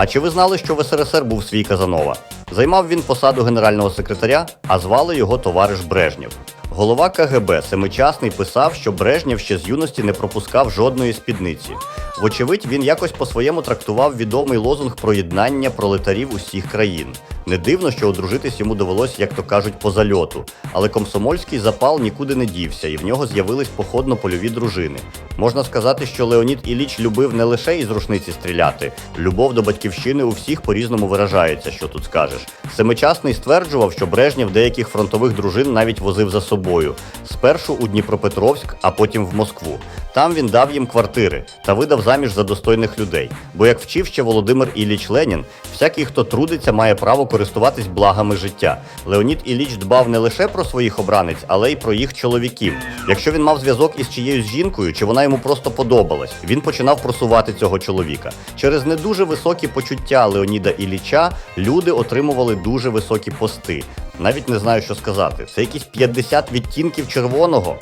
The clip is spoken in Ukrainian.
А чи ви знали, що в СРСР був свій Казанова? Займав він посаду генерального секретаря, а звали його товариш Брежнєв. Голова КГБ Семичасний писав, що Брежнєв ще з юності не пропускав жодної спідниці. Вочевидь, він якось по-своєму трактував відомий лозунг про єднання пролетарів усіх країн. Не дивно, що одружитись йому довелось, як то кажуть, по зальоту. Але комсомольський запал нікуди не дівся, і в нього з'явились походно-польові дружини. Можна сказати, що Леонід Іліч любив не лише із рушниці стріляти. Любов до батьківщини у всіх по-різному виражається, що тут скажеш. Семичасний стверджував, що Брежнєв деяких фронтових дружин навіть возив за собою. Спершу у Дніпропетровськ, а потім в Москву. Там він дав їм квартири та видав заміж за достойних людей. Бо, як вчив ще Володимир Ілліч Ленін, всякий, хто трудиться, має право користуватись благами життя. Леонід Ілліч дбав не лише про своїх обранець, але й про їх чоловіків. Якщо він мав зв'язок із чиєюсь жінкою, чи вона йому просто подобалась, він починав просувати цього чоловіка. Через не дуже високі почуття Леоніда Ілліча люди отримували дуже високі пости. Навіть не знаю, що сказати. Це якісь 50 відтінків червоного.